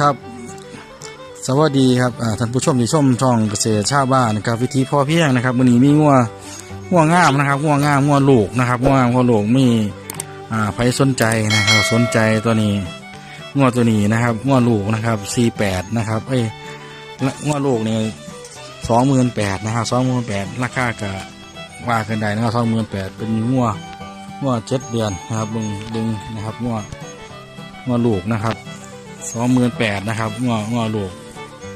ครับ สวัสดีครับท่านผู้ชมที่ชมช่องเกษตรชาวบ้านนะครับ วิธีพอเพียงนะครับวันนี้มีงัวงัวงามนะครับงัวงามงัวลูกนะครับงัวงามงัวลูกมีอ่าใครสนใจนะครับ สนใจตัวนี้งัวตัวนี้นะครับงัวลูกนะครับ48นะครับเอ้ยงัวลูกเนี่ยสองหมื่นแปดนะครับสองหมื่นแปดราคาก็ว่ากันได้นะครับสองหมื่นแปดเป็นงัวงัวเจ็ดเดือนนะครับบึงดึงนะครับงัวงัวลูกนะครับ สองหมื่นแปดนะครับงัวงัวลูก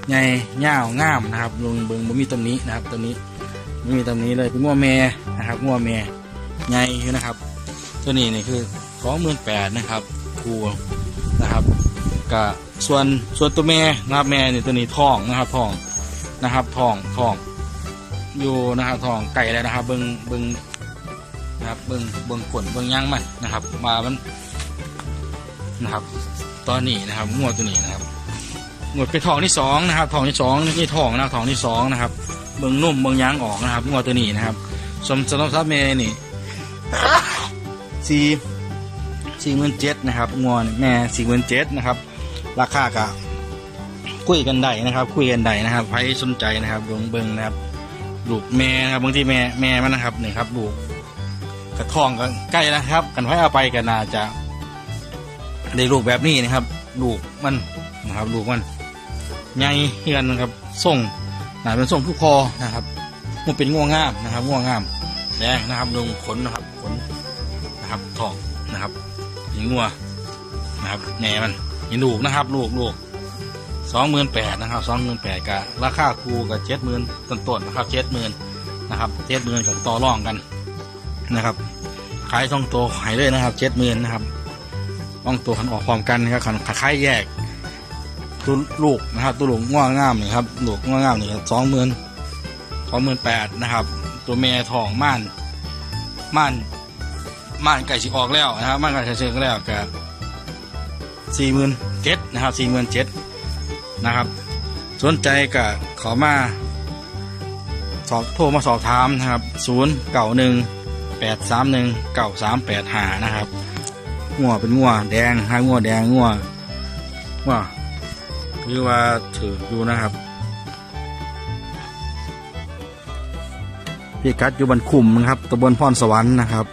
ใหญ่ยาวงามนะครับลงเบิงบ่มีตำหนี้นะครับตำหนี้ไม่มีตำหนี้เลยเป็นงัวแม่นะครับงัวแม่ใหญ่อยู่นะครับ ตัวนี้นี่คือสองหมื่นแปดนะครับคูนะครับกับส่วนส่วนตัวแม่นะครับแม่นี่ตัวนี้ทองนะครับทองนะครับทองทองอยู่นะครับทองไก่แล้วนะครับ เบิงเบิงนะครับเบิงเบิงขนเบิงย่างมันนะครับมามันนะครับ ตอนนี้นะครับงัวตัวนี้นะครับหมดเป็นทองที่สองนะครับทองที่สองนี่ทองนะครับทองที่สองนะครับเบิ่งนุ่มเบิ่งยางออกนะครับงวดตัวนี้นะครับสมสำหรับซับเมนี่สี่สี่หมื่นเจ็ดนะครับงวดแม่สี่หมื่นเจ็ดนะครับ ราคากะคุยกันได้นะครับ คุยกันได้นะครับใครสนใจนะครับเบิ่งเบิ่งนะครับลูกแม่นะครับบางทีแม่แม่มันนะครับนี่ครับลูกกระทองก็ใกล้แล้วครับ กันไว้เอาไปกันน่าจะ ได้ลูกแบบนี้นะครับ ลูกมันนะครับ ลูกมันใหญ่เฮือนนะครับส่งหนาเป็นส่งผู้พอนะครับ มันเป็นง่วงงามนะครับง่วงงามแดงนะครับลงขนนะครับขนนะครับทองนะครับยิงงัวนะครับแหน่มันยิงลูกนะครับ ลูกลูกสองหมื่นแปดนะครับสองหมื่นแปดกับราคาครูกับเจ็ดหมื่นต้นๆนนะครับเจ็ดหมื่นนะครับเจ็ดหมื่นกับต่อรองกันนะครับ ขายต้องตัวขายเลยนะครับเจ็ดหมื่นนะครับ ต้องตัวขันออกพร้อมกันนะครับขันขายแยกตัวลูกนะครับ ตัวลูกง่วงงามนี่ครับลูกง่วงงามนี่สองหมื่นสองหมื่นแปดนะครับ ตัวแม่ทองม่านม่านม่านไก่สีออกแล้วนะครับม่านไก่สีออกแล้วกับสี่หมื่นเจ็ดนะครับสี่หมื่นเจ็ดนะครับ สนใจกับขอมาสอบโทรมาสอบถามนะครับศูนย์เก่าหนึ่งแปดสามหนึ่งเก่าสามแปดหานะครับ งัวเป็นงัวแดงฮะงัวแดงงัวงัวคือว่าถืออยู่นะครับพี่กัดอยู่บนคุมนะครับตำบลพรสวรรค์นะครับ